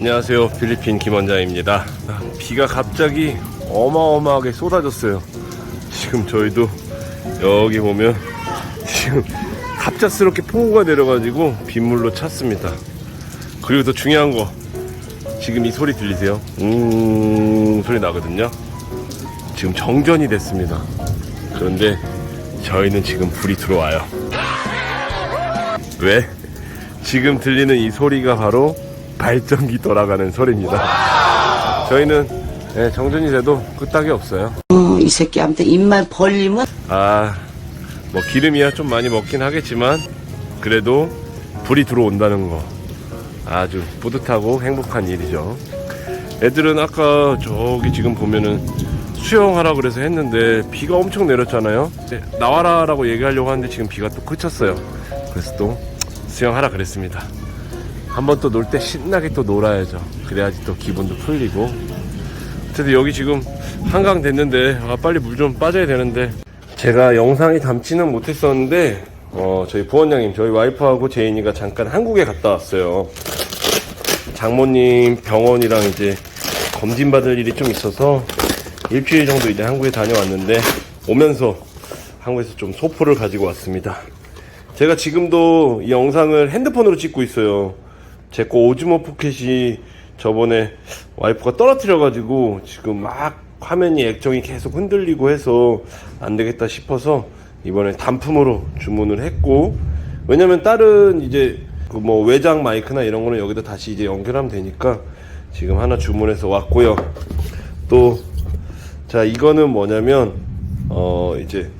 안녕하세요. 필리핀 김원장입니다. 아, 비가 갑자기 어마어마하게 쏟아졌어요. 지금 저희도 여기 보면 지금 갑작스럽게 폭우가 내려가지고 빗물로 찼습니다. 그리고 더 중요한 거 지금 이 소리 들리세요? 음 소리 나거든요. 지금 정전이 됐습니다. 그런데 저희는 지금 불이 들어와요. 왜? 지금 들리는 이 소리가 바로 발전기 돌아가는 소리입니다. 저희는 예, 정전이 돼도 끄떡이 없어요. 어, 이 새끼한테 입만 벌리면 아, 뭐 기름이야 좀 많이 먹긴 하겠지만 그래도 불이 들어온다는 거 아주 뿌듯하고 행복한 일이죠. 애들은 아까 저기 지금 보면은 수영하라 그래서 했는데 비가 엄청 내렸잖아요. 네, 나와라라고 얘기하려고 하는데 지금 비가 또 그쳤어요. 그래서 또 수영하라 그랬습니다. 한 번 또 놀 때 신나게 또 놀아야죠. 그래야지 또 기분도 풀리고. 어쨌든 여기 지금 한강 됐는데 아 빨리 물 좀 빠져야 되는데 제가 영상이 담지는 못했었는데 어 저희 부원장님 저희 와이프하고 제인이가 잠깐 한국에 갔다 왔어요. 장모님 병원이랑 이제 검진 받을 일이 좀 있어서 일주일 정도 이제 한국에 다녀왔는데 오면서 한국에서 좀 소포를 가지고 왔습니다. 제가 지금도 이 영상을 핸드폰으로 찍고 있어요. 제 거 오즈모 포켓이 저번에 와이프가 떨어뜨려가지고 지금 막 화면이 액정이 계속 흔들리고 해서 안 되겠다 싶어서 이번에 단품으로 주문을 했고 왜냐면 다른 이제 그 뭐 외장 마이크나 이런 거는 여기다 다시 이제 연결하면 되니까 지금 하나 주문해서 왔고요. 또 자 이거는 뭐냐면 어 이제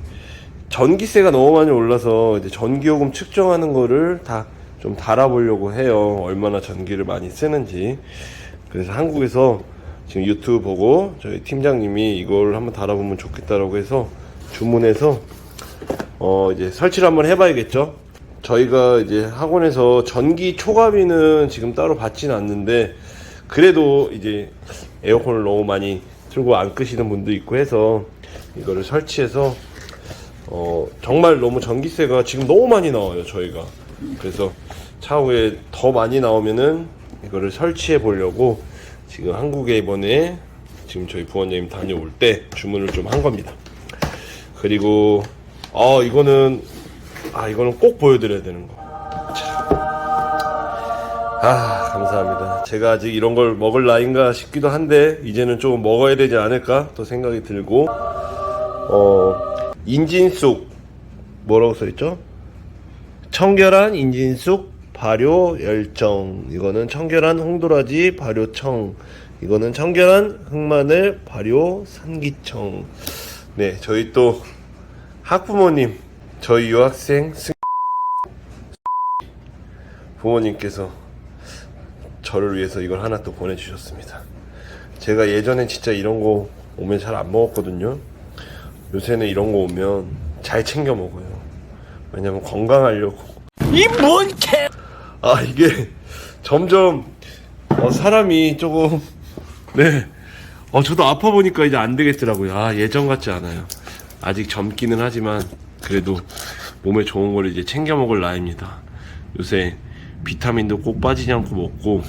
전기세가 너무 많이 올라서 이제 전기요금 측정하는 거를 다 좀 달아보려고 해요. 얼마나 전기를 많이 쓰는지. 그래서 한국에서 지금 유튜브 보고 저희 팀장님이 이걸 한번 달아보면 좋겠다라고 해서 주문해서 어 이제 설치를 한번 해봐야겠죠. 저희가 이제 학원에서 전기 초과비는 지금 따로 받지는 않는데 그래도 이제 에어컨을 너무 많이 틀고 안 끄시는 분도 있고 해서 이거를 설치해서 어, 정말 너무 전기세가 지금 너무 많이 나와요, 저희가. 그래서 차후에 더 많이 나오면은 이거를 설치해 보려고 지금 한국에 이번에 지금 저희 부원님 다녀올 때 주문을 좀 한 겁니다. 그리고, 어, 이거는, 아, 이거는 꼭 보여드려야 되는 거. 아, 감사합니다. 제가 아직 이런 걸 먹을 나이인가 싶기도 한데, 이제는 좀 먹어야 되지 않을까? 또 생각이 들고, 어, 인진쑥, 뭐라고 써있죠? 청결한 인진쑥 발효 열정. 이거는 청결한 홍도라지 발효청. 이거는 청결한 흑마늘 발효 산기청. 네, 저희 또 학부모님, 저희 유학생 승 부모님께서 저를 위해서 이걸 하나 또 보내주셨습니다. 제가 예전엔 진짜 이런 거 오면 잘 안 먹었거든요. 요새는 이런 거 오면 잘 챙겨 먹어요. 왜냐면 건강하려고. 이뭔 개! 아, 이게 점점 어, 사람이 조금, 네. 어, 저도 아파 보니까 이제 안 되겠더라고요. 아, 예전 같지 않아요. 아직 젊기는 하지만 그래도 몸에 좋은 걸 이제 챙겨 먹을 나이입니다. 요새 비타민도 꼭 빠지지 않고 먹고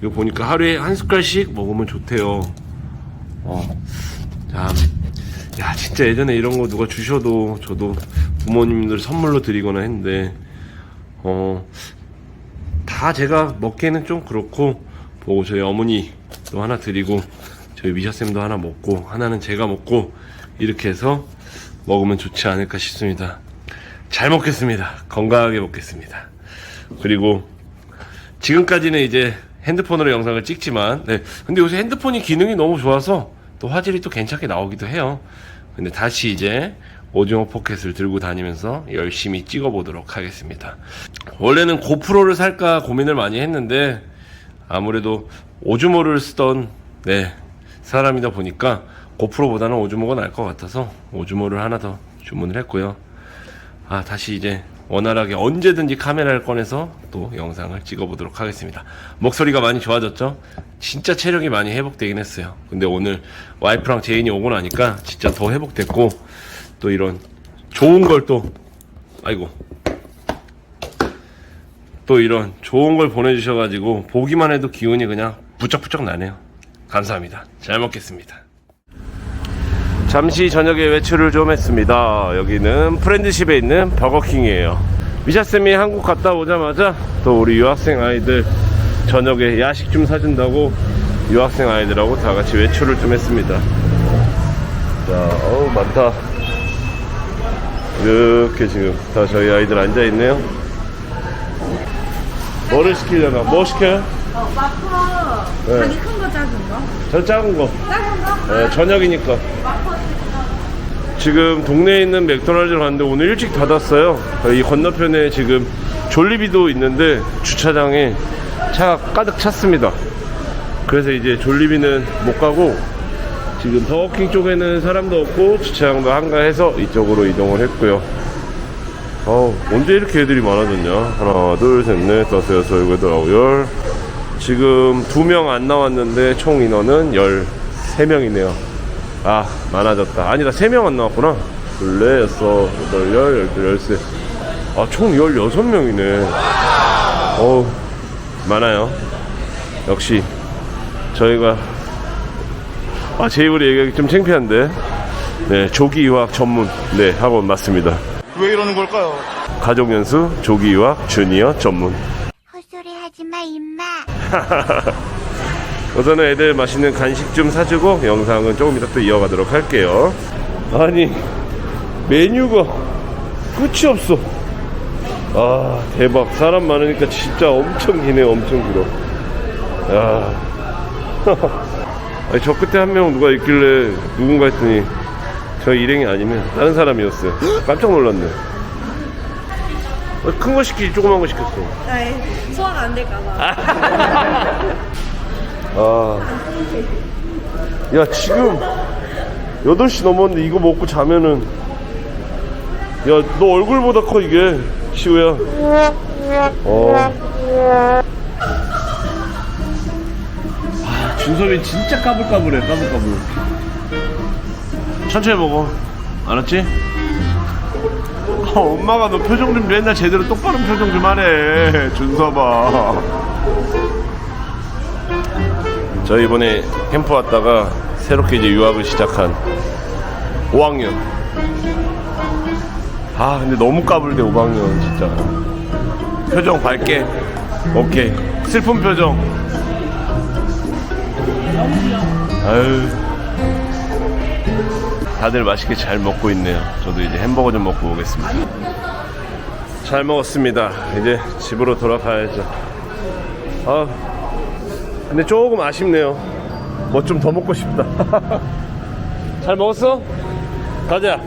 이거 보니까 하루에 한 숟갈씩 먹으면 좋대요. 어, 참, 야 진짜 예전에 이런 거 누가 주셔도 저도 부모님들 선물로 드리거나 했는데 어, 다 제가 먹기에는 좀 그렇고 보고 저희 어머니 또 하나 드리고 저희 미샤쌤도 하나 먹고 하나는 제가 먹고 이렇게 해서 먹으면 좋지 않을까 싶습니다. 잘 먹겠습니다. 건강하게 먹겠습니다. 그리고 지금까지는 이제 핸드폰으로 영상을 찍지만 네. 근데 요새 핸드폰이 기능이 너무 좋아서 또 화질이 또 괜찮게 나오기도 해요. 근데 다시 이제 오징어 포켓을 들고 다니면서 열심히 찍어 보도록 하겠습니다. 원래는 고프로를 살까 고민을 많이 했는데 아무래도 오즈모를 쓰던 네 사람이다 보니까 고프로보다는 오즈모가 나을 것 같아서 오즈모를 하나 더 주문을 했고요. 아 다시 이제 원활하게 언제든지 카메라를 꺼내서 또 영상을 찍어보도록 하겠습니다. 목소리가 많이 좋아졌죠? 진짜 체력이 많이 회복되긴 했어요. 근데 오늘 와이프랑 제인이 오고 나니까 진짜 더 회복됐고 또 이런 좋은 걸 또 아이고 또 이런 좋은 걸 보내주셔가지고 보기만 해도 기운이 그냥 부쩍부쩍 나네요. 감사합니다. 잘 먹겠습니다. 잠시 저녁에 외출을 좀 했습니다. 여기는 프렌드십에 있는 버거킹이에요. 미샤쌤이 한국 갔다 오자마자 또 우리 유학생 아이들 저녁에 야식 좀 사준다고 유학생 아이들하고 다 같이 외출을 좀 했습니다. 자, 어우, 많다. 이렇게 지금 다 저희 아이들 앉아 있네요. 뭐를 시키려나? 뭐 시켜요? 어, 마커 네. 간이 큰거 작은 거? 저 작은 거. 작은 거? 네, 저녁이니까. 지금 동네에 있는 맥도날드를 갔는데 오늘 일찍 닫았어요. 이 건너편에 지금 졸리비도 있는데 주차장에 차가 가득 찼습니다. 그래서 이제 졸리비는 못 가고 지금 버거킹 쪽에는 사람도 없고 주차장도 한가해서 이쪽으로 이동을 했고요. 어우, 언제 이렇게 애들이 많아졌냐? 하나, 둘, 셋, 넷, 다섯, 여섯, 일곱, 여덟, 아홉, 열. 지금 두 명 안 나왔는데 총 인원은 13명이네요. 아, 많아졌다. 아니다, 세 명 안 나왔구나. 둘, 넷, 여섯, 여덟, 열, 열둘, 열셋. 아, 총 16명이네. 어우, 많아요. 역시, 저희가, 아, 제 입으로 얘기하기 좀 창피한데. 네, 조기 유학 전문, 네, 학원 맞습니다. 왜 이러는 걸까요? 가족연수 조기 유학 주니어 전문. 헛소리 하지 마, 임마. 우선은 애들 맛있는 간식 좀 사주고 영상은 조금 이따 또 이어가도록 할게요. 아니 메뉴가 끝이 없어. 아 대박 사람 많으니까 진짜 엄청 기네 엄청 길어. 야. 아니 저 끝에 한 명 누가 있길래 누군가 했더니 저 일행이 아니면 다른 사람이었어요. 깜짝 놀랐네. 큰 거 시키지 조그만 거 시켰어. 아이, 소화가 안 될까봐. 아. 야, 지금 8시 넘었는데 이거 먹고 자면은 야, 너 얼굴보다 커 이게. 시우야. 어. 아, 준섭이 진짜 까불까불해. 까불까불. 천천히 먹어. 알았지? 아, 엄마가 너 표정 좀 맨날 제대로 똑바른 표정 좀 하네. 준섭아. 저 이번에 캠프 왔다가 새롭게 이제 유학을 시작한 5학년. 아 근데 너무 까불대 5학년 진짜. 표정 밝게. 오케이. 슬픈 표정. 아유. 다들 맛있게 잘 먹고 있네요. 저도 이제 햄버거 좀 먹고 오겠습니다. 잘 먹었습니다. 이제 집으로 돌아가야죠. 아, 근데 조금 아쉽네요. 뭐 좀 더 먹고 싶다. 잘 먹었어? 가자.